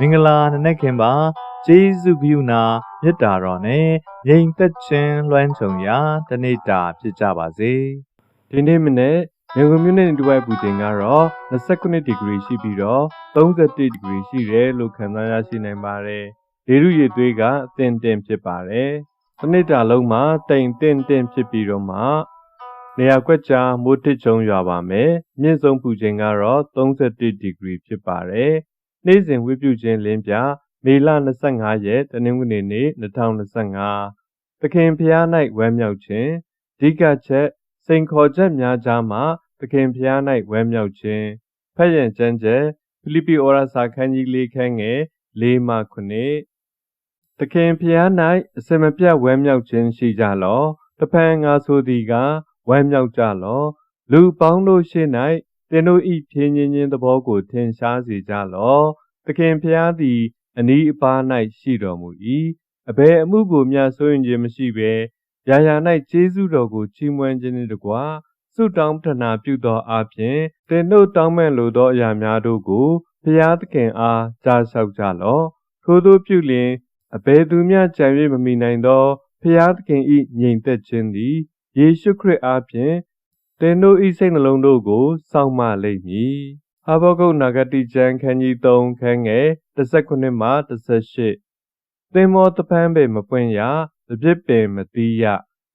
မင်္ဂလာနနက်ခင်ပါကျေးဇူးပြုနာမေတ္တာတော်နဲ့ငြိမ်သက်ခြင်းလွှမ်းခြုံရာတနေ့တာဖြစ်ကြပါစေဒီနေ့မနေ့ရန်ကုန်မြို့နယ်တဝိုက်ပူချိန်ကတော့29ဒီဂရီရှိပြီးတော့31ဒီဂရီရှိတယ်လို့ခန့်မှန်းရရှိနိုင်ပါတယ်။လေထုရည်သွေးကအသင့်တင်ဖြစ်ပါတယ်။တစ်နေ့တာလုံးမှာတိမ်တင့်တင့်ဖြစ်ပြီးတော့မှနေရာကွက်ကြားမိုးတစ်ချုံရွာပါမယ်။မြင့်ဆုံးပူချိန်ကတော့31ဒီဂရီဖြစ်ပါတယ်။ နေ့စဉ်ဝိပုချင်းလင်းပြမေလ25ရက်တနင်္ဂနွေနေ့2025သခင်ဖျား၌ဝမ်းမြောက်ခြင်းအဓိကချက်စိန်ခေါ်ချက်များကြားမှာသခင်ဖျား၌ဝမ်းမြောက်ခြင်းဖက်ရန်ကျမ်းချက်ဖိလိပ္ပိဩရစာခန်းကြီး၄ခန်းငယ်၄မှ9သခင်ဖျား၌အစင်မပြတ်ဝမ်းမြောက်ခြင်းရှိကြလောတဖန်ငါဆိုသည်ကဝမ်းမြောက်ကြလောလူပေါင်းတို့ရှေ့၌ သင်တို့ဤဖြင်းချင်းချင်းသဘောကိုထင်ရှားစေကြလောသခင်ဖျားသည် အနီးအပါး၌ရှိတော်မူ၏အဘယ်အမှုကိုမျှဆိုရင်ခြင်းမရှိဘဲရာရာ၌ကျေးဇူးတော်ကိုချီးမွမ်းခြင်းနှင့်တကွာဆုတောင်းပတနာပြုသောအပြင်သင်တို့တောင်းမဲ့လိုသောအရာများတို့ကိုဖျားသခင်အားကြားလျှောက်ကြလော့ထိုသို့ပြုလျင်အဘယ်သူမျှကြံ၍မမိနိုင်သောဖျားသခင်၏ငြိမ်သက်ခြင်းသည်ယေရှုခရစ်အားဖြင့် သင်တို့၏စိတ်နှလုံးတို့ကိုစောင့်မလိမ့်မည်ဟာဘောကုတ်နာဂတိကျမ်းခန်းကြီး3ခန်းငယ်19မှ18သင်မောတပန်းပေမပွင့်ရတပြစ်ပင်မတီးရ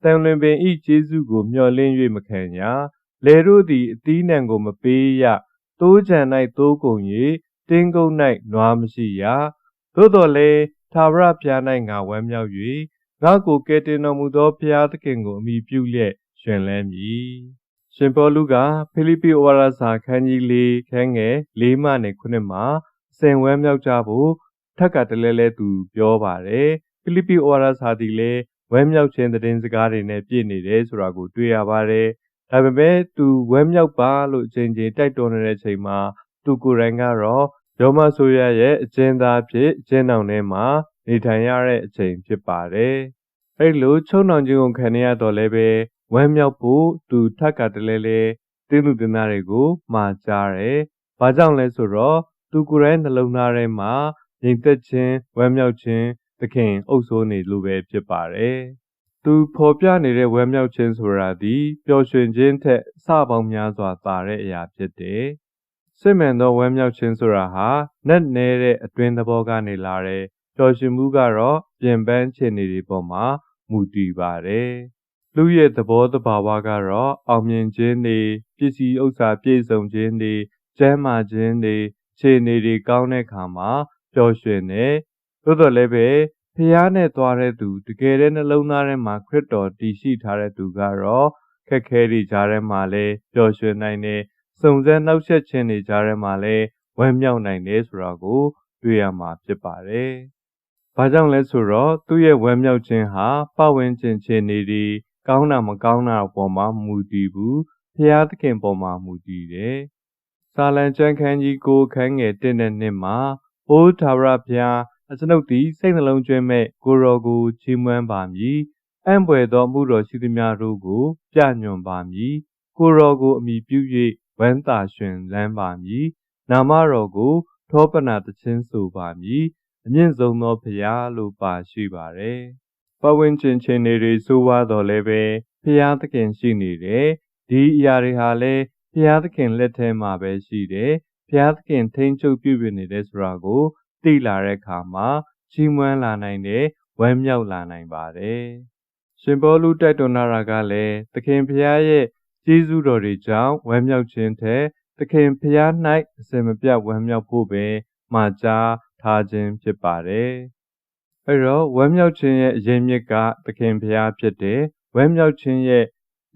တန်လွင်ပင်ဤကျေးဇူးကိုမျှော်လင့်၍မခံရလေတို့သည်အသီးနှံကိုမပေးရတိုးကြံ၌တိုးကုန်၍တင်းကုန်း၌နွားမရှိရသို့တော်လည်းသာဝရဘုရား၌ငါဝမ်းမြောက်၍ငါကိုကယ်တင်တော်မူသောဘုရားသခင်ကိုအမိပြုလျက်ရှင်လဲမည် ရှင်ပေါလုကဖိလိပ္ပိဩဝါဒစာခန်းကြီး၄ခန်းငယ်၄မှနဲ့9မှာအစဉ်ဝမ်းမြောက်ကြဖို့ထက်ကတလဲလဲသူပြောပါတယ်ဖိလိပ္ပိဩဝါဒစာသည်လည်းဝမ်းမြောက်ခြင်းသတင်းစကားတွေနဲ့ပြည့်နေတယ်ဆိုတာကိုတွေ့ရပါတယ်ဒါပေမဲ့သူဝမ်းမြောက်ပါလို့အချိန်ချင်းတိုက်တွန်းနေတဲ့အချိန်မှာသူကိုယ်တိုင်ကတော့ရောမဆိုရရဲ့အကျဉ်းသားဖြစ်အကျဉ်းတောင်ထဲမှာနေထိုင်ရတဲ့အချိန်ဖြစ်ပါတယ်အဲ့လိုချုံနှောင်ခြင်းကိုခံရတော့လည်းပဲ ဝမ်းမြောက်ဖို့သူထက်ကတလဲလဲတင်းလူတင်သားတွေကိုမှာကြားတယ်။ဘာကြောင့်လဲဆိုတော့သူကိုယ်တိုင်နှလုံးသားထဲမှာငြိမ်သက်ခြင်းဝမ်းမြောက်ခြင်းသခင်အုပ်စိုးနေလို့ပဲဖြစ်ပါတယ်။သူဖော်ပြနေတဲ့ဝမ်းမြောက်ခြင်းဆိုတာဒီပျော်ရွှင်ခြင်းထက်အဆပေါင်းများစွာသာတဲ့အရာဖြစ်တယ်။စစ်မှန်သောဝမ်းမြောက်ခြင်းဆိုတာဟာနက်နဲတဲ့အတွင်းသဘောကနေလာတဲ့ပျော်ရွှင်မှုကတော့ပြင်ပန်းခြေနေတွေပေါ်မှာမူတည်ပါတယ်။ လူရဲ့သဘောတဘာဝကတော့အောင်မြင်ခြင်းတွေပစ္စည်းဥစ္စာပြည့်စုံခြင်းတွေကျမ်းမာခြင်းတွေခြေနေတွေကောင်းတဲ့ခါမှာပျော်ရွှင်တယ်။သို့တော်လည်းပဲဖျားနဲ့သွားတဲ့သူတကယ်တည်းနှလုံးသားထဲမှာခရစ်တော်တည်ရှိထားတဲ့သူကတော့ခက်ခဲတွေကြားထဲမှာလည်းပျော်ရွှင်နိုင်တယ်။စုံစမ်းနှောက်ယှက်ခြင်းတွေကြားထဲမှာလည်းဝမ်းမြောက်နိုင်တယ်ဆိုတာကိုတွေ့ရမှာဖြစ်ပါတယ်။ဘာကြောင့်လဲဆိုတော့သူ့ရဲ့ဝမ်းမြောက်ခြင်းဟာပတ်ဝန်းကျင်ခြေနေတွေ ကောင်းတာမကောင်းတာပေါ်မှာမူတည်ဘူးဖျားသခင်ပေါ်မှာမူတည်တယ်။စာလံကျမ်းခန်းကြီးကိုခန်းငယ်1နဲ့2မှာအိုးသာရဘုရားအကျွန်ုပ်သည်စိတ်နှလုံးကျွမ်းမဲ့ကိုရောကိုချီးမွမ်းပါမည်။အံ့ဖွယ်သောမှုတော်ရှိသမျှတို့ကို ပြညွန်ပါမည်။ကိုရောကိုအမိပြု၍ဝမ်းသာရှင်လန်းပါမည်။နာမတော်ကိုထောပနာတခြင်းဆိုပါမည်။အမြင့်ဆုံးသောဘုရားလို့ပါရှိပါတယ်။ ပဝင်းချင်းချင်းတွေစိုးဝါတော်လည်းပဲဘုရားသခင်ရှိနေတယ်။ဒီအရာတွေဟာလည်းဘုရားသခင်လက်ထဲမှာပဲရှိတယ်။ဘုရားသခင်ထိန်းချုပ်ပြုပြင်နေတယ်ဆိုတာကိုသိလာတဲ့အခါမှာချီးမွမ်းလာနိုင်တယ်ဝမ်းမြောက်လာနိုင်ပါတယ်။ရှင်ဘောလူတိုက်တွန်းတာကလည်းသခင်ဖျားရဲ့ကျေးဇူးတော်တွေကြောင့်ဝမ်းမြောက်ခြင်းထက်သခင်ဖျား၌အစင်မပြတ်ဝမ်းမြောက်ဖို့ပဲမှာကြားထားခြင်းဖြစ်ပါတယ်။ အဲတော့ဝမ်းမြောက်ခြင်းရဲ့အရင်မြစ်ကသခင်ဖျားဖြစ်တယ်။ဝမ်းမြောက်ခြင်းရဲ့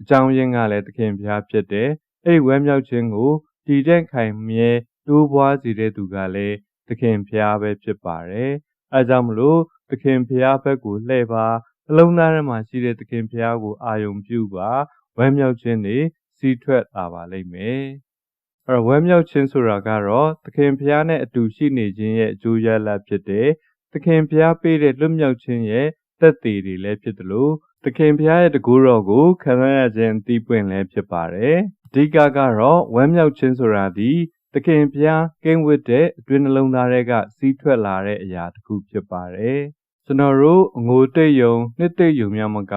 အကြောင်းရင်းကလည်းသခင်ဖျားဖြစ်တယ်။အဲဒီဝမ်းမြောက်ခြင်းကိုတည်တဲ့ခိုင်မြဲတိုးပွားစေတဲ့သူကလည်းသခင်ဖျားပဲဖြစ်ပါတယ်။အဲကြောင့်မလို့သခင်ဖျားဘက်ကိုလှည့်ပါအလုံးသားထဲမှာရှိတဲ့သခင်ဖျားကိုအာယုံပြုပါဝမ်းမြောက်ခြင်းတွေစီးထွက်လာပါလိမ့်မယ်။အဲတော့ဝမ်းမြောက်ခြင်းဆိုတာကတော့သခင်ဖျားနဲ့အတူရှိနေခြင်းရဲ့အကျိုးရလဒ်ဖြစ်တယ်။သ ခင်ဖျားပေးတဲ့လွတ်မြောက်ခြင်းရဲ့သက်သေတွေလည်းဖြစ်တယ်လို့သခင်ဖျားရဲ့တကူတော်ကိုခံရခြင်းအသီးပွင့်လည်းဖြစ်ပါတယ်။အဓိကကတော့ဝမ်းမြောက်ခြင်းဆိုတာဒီသသခင်ဘုရားကိန်းဝတ်တဲ့အတွင်းနှလုံးသားတွေကစီးထွက်လာတဲ့အရာတစ်ခုဖြစ်ပါတယ်ကျွန်တော်တို့အငိုတိတ်ယုံနှစ်သိမ့်ယုံများမက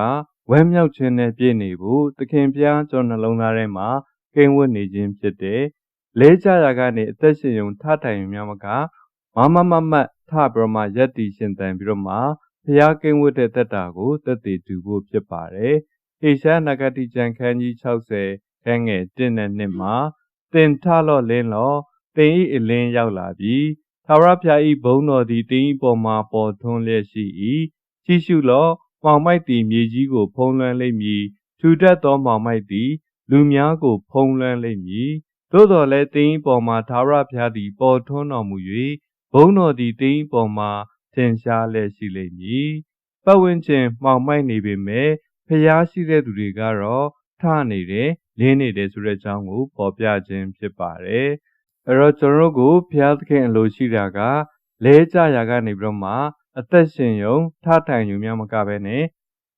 ဝမ်းမြောက်ခြင်းနဲ့ပြည့်နေဖို့သခင်ဘုရားကျွန်တော်နှလုံးသားထဲမှာကိန်းဝတ်နေခြင်းဖြစ်တယ်လဲကြရာကနေအသက်ရှင်ယုံထထိုင်ယုံများမကမမမမတ် ထပြီးတော့မှယက်တီရှင်တန်ပြီးတော့မှဘုရားကိန်းဝတ်တဲ့တက်တာကိုသက်တည်တူဖို့ဖြစ်ပါတယ်ဟေရှားနဂတိကျမ်းခန်းကြီး60ခန်းငယ်1နဲ့2မှာတင်ထလော့လင်းလော့တင်ဤအလင်းရောက်လာပြီသာဝရဖျားဤဘုံတော်သည်တင်ဤပေါ်မှာပေါ်ထွန်းလျက်ရှိ၏ကြည့်ရှုလော့မောင်မိုက်သည်မြေကြီးကို ဖုံးလွှမ်းလိမ့်မည်ထူထပ်သောမောင်မိုက်သည် လူများကို ဖုံးလွှမ်းလိမ့်မည်သို့တော်လည်းတင်းဤပေါ်မှာသာဝရဘုရားသည်ပေါ်ထွန်းတော်မူ၍ ဘုန်းတော်သည်တင်းဤပေါ်မှာထင်ရှားလျက်ရှိလိမ့်မည်ပတ်ဝန်းကျင်မှောင်မိုက်နေပေမဲ့ဖျားရှိတဲ့သူတွေကတော့ထနေတယ်လင်းနေတယ်ဆိုတဲ့အကြောင်းကိုပေါ်ပြခြင်းဖြစ်ပါတယ်အဲ့တော့ကျွန်တော်တို့ကိုဘုရားသခင်အလိုရှိတာကလဲကြရာကနေပြီးတော့မှအသက်ရှင်ယုံထထိုင်ယူများမကပဲနဲ့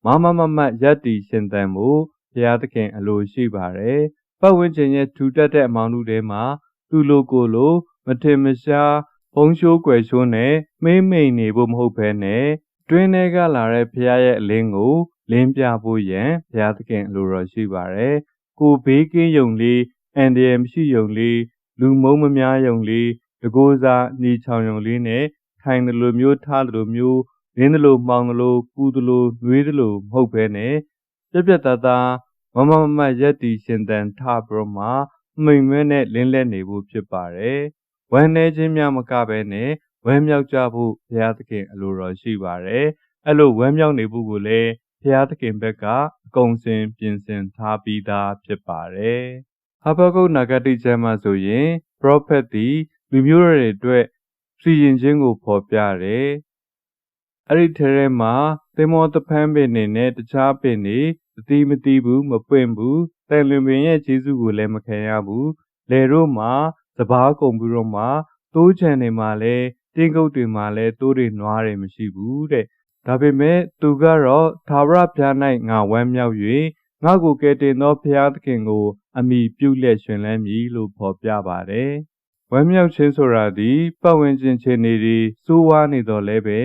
မမမမတ်ယက်တီရှင်သန်မှုဘုရားသခင်အလိုရှိပါတယ်ပတ်ဝန်းကျင်ရဲ့ထူတက်တဲ့အမောင်တို့ထဲမှာသူလိုကိုလိုမထင်မရှား ဘုံရှိုးကွယ်ရှိုးနဲ့မေးမိန်နေဖို့မဟုတ်ဘဲနဲ့တွင်းထဲကလာတဲ့ဘုရားရဲ့အလင်းကိုလင်းပြဖို့ရန်ဘုရားသခင်အလိုတော်ရှိပါတယ်ကိုဘေးကင်းယုံလေးအန်ဒီယမ်မရှိယုံလေးလူမုံမများယုံလေးတကိုးစားနေချောင်ယုံလေးနဲ့ထိုင်တယ်လို့မျိုးထားတယ်လို့မျိုးရင်းတယ်လို့မှောင်တယ်လို့ပူတယ်လို့နှွေးတယ်လို့မဟုတ်ဘဲနဲ့ပြက်ပြက်သားသားမမမမရက်တီရှင်တန်ထပြီးတော့မှမိန်မဲနဲ့လင်းလက်နေဖို့ဖြစ်ပါတယ်။ ဝမ်းနေခြင်းများမကဘဲနဲ့ဝမ်းမြောက်ကြဖို့ဘုရားသခင်အလိုတော်ရှိပါတယ်။အဲ့လိုဝမ်းမြောက်နေဖို့ကိုလည်းဘုရားသခင်ဘက်ကအကုန်စင်ပြင်ဆင်ထားပြီးသားဖြစ်ပါတယ်။ဟာဘကုတ်နဂတိကျမ်းမှာဆိုရင် prophet သည်လူမျိုးတွေအတွက်စီရင်ခြင်းကိုဖော်ပြတယ်။အဲ့ဒီထဲမှာသင်္ဘောတဖန်းပင်နေနဲ့တခြားပင်နေအတိမတိဘူးမပွင့်ဘူးတန်လွင်ပင်ရဲ့ခြေစုကိုလည်းမခံရဘူးလေတို့မှာ စပားကုန်ပြီးတော့မှတိုးချန်တွေမှာလည်းတင်းကုတ်တွေမှာလည်းတိုးတွေနွားတွေမရှိဘူးတဲ့ဒါပေမဲ့သူကတော့သာဝရဘုရား၌ငါဝမ်းမြောက်၍ငါကိုကယ်တင်သောဘုရားသခင်ကို အမိပြုလျက်ရှင်လန်းမည်လို့ဖော်ပြပါတယ်ဝမ်းမြောက်ခြင်းဆိုတာဒီပတ်ဝန်းကျင်ခြေနေတွေစိုးဝါးနေတော့လဲပဲ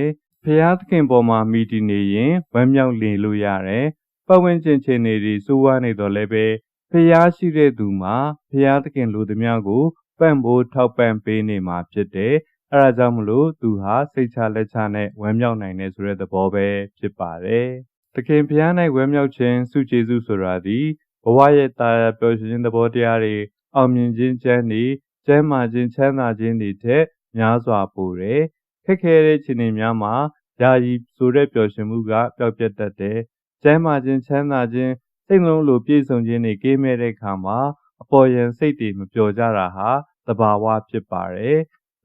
ဖျားသခင်ပေါ်မှာမိတည်နေရင်ဝမ်းမြောက်နေလို့ရတယ်ပတ်ဝန်းကျင်ခြေနေတွေစိုးဝါးနေတော့လဲပဲဖျားရှိတဲ့သူမှာဖျားသခင်လူသမျှကို ပံ့ပိုးထောက်ပံ့ပေးနေမှာဖြစ်တယ်အဲဒါကြောင့်မလို့သူဟာစိတ်ချလက်ချနဲ့ဝမ်းမြောက်နိုင်တယ်ဆိုတဲ့သဘောပဲဖြစ်ပါတယ်သခင်ဖျား၌ဝမ်းမြောက်ခြင်းစုကျေစုဆိုတာဒီဘဝရဲ့တာယာပျော်ရွှင်ခြင်းသဘောတရားတွေအောင်မြင်ခြင်းချမ်းတွေကျမ်းမာခြင်းချမ်းသာခြင်းတွေထက်များစွာပိုတယ်ခက်ခဲတဲ့ခြေနေများမှာယာယီဆိုတဲ့ပျော်ရွှင်မှုကပျောက်ပြတ်တတ်တယ်ကျမ်းမာခြင်းချမ်းသာခြင်းစိတ်လုံးလိုပြည့်စုံခြင်းတွေကင်းမဲ့တဲ့အခါမှာ အပေါ်ယံစိတ်တွေမပျော်ကြတာဟာသဘာဝဖြစ်ပါတယ်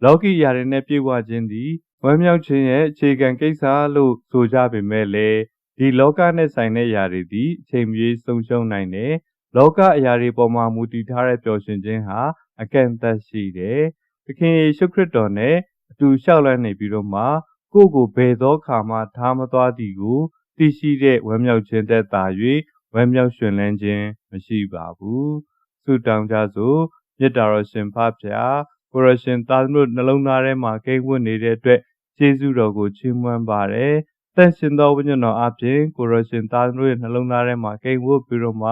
လောကီယာတွေနဲ့ပြေဝခြင်းသည်ဝမ်းမြောက်ခြင်းရဲ့အခြေခံကိစ္စလို့ဆိုကြပေမဲ့လည်းဒီလောကနဲ့ဆိုင်တဲ့ຢာတွေသည်အချိန်မြေးဆုံးရှုံးနိုင်တယ်လောကအရာတွေပေါ်မှာမူတည်ထားတဲ့ပျော်ရွှင်ခြင်းဟာအကန့်အသတ်ရှိတယ်။သခင်ယေရှုခရစ်တော်နဲ့အတူလျှောက်လန်းနေပြီးတော့မှကိုယ့်ကိုဘယ်သောခါမှထားမသွားသည်ကိုသိရှိတဲ့ဝမ်းမြောက်ခြင်းသက်သာ၍ဝမ်းမြောက်ရွှင်လန်းခြင်းမရှိပါဘူး။ ဆုတောင်းကြစို့မေတ္တာတော်ရှင်ဖဖျားကိုရရှင်သားသမီးနှလုံးသားထဲမှာကိန်းဝတ်နေတဲ့အတွက်ကျေးဇူးတော်ကိုချီးမွမ်းပါတယ်။တန်ရှင်သောဝိညာဉ်တော်အပြင်ကိုရရှင်သားသမီးရဲ့နှလုံးသားထဲမှာကိန်းဝတ်ပြီးတော့မှ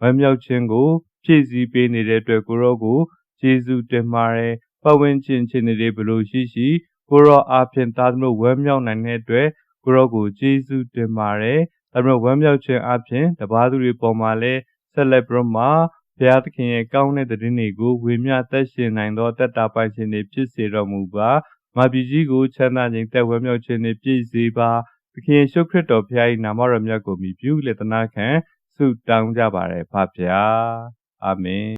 ဝမ်းမြောက်ခြင်းကိုဖြည့်ဆည်းပေးနေတဲ့အတွက်ကိုရောကိုကျေးဇူးတင်ပါတယ်။ပတ်ဝန်းကျင်ခြေနေတွေဘလို့ရှိရှိကိုရောအားဖြင့်သားသမီးဝမ်းမြောက်နိုင်တဲ့အတွက်ကိုရောကိုကျေးဇူးတင်ပါတယ်။ဒါပေမဲ့ဝမ်းမြောက်ခြင်းအပြင်တပါးသူတွေပေါ်မှာလည်းဆက်လက်ပြီးမှ ဘုရားသခင်ရဲ့ကောင်းတဲ့တည်င်းတွေကိုဝေမျှသက်ရှင်နိုင်သောတက်တာပိုင်ခြင်းတွေဖြစ်စေတော်မူပါ။ငါပြည်ကြီးကိုချမ်းသာခြင်းတက်ဝမ်းမြောက်ခြင်းတွေပြည့်စေပါ။သခင်ရှုခရစ်တော်ဖခင်၏နာမတော်မြတ်ကိုမြည်ပြုလက်သနာခံဆုတောင်းကြပါရယ်ဖဖျားအာမင်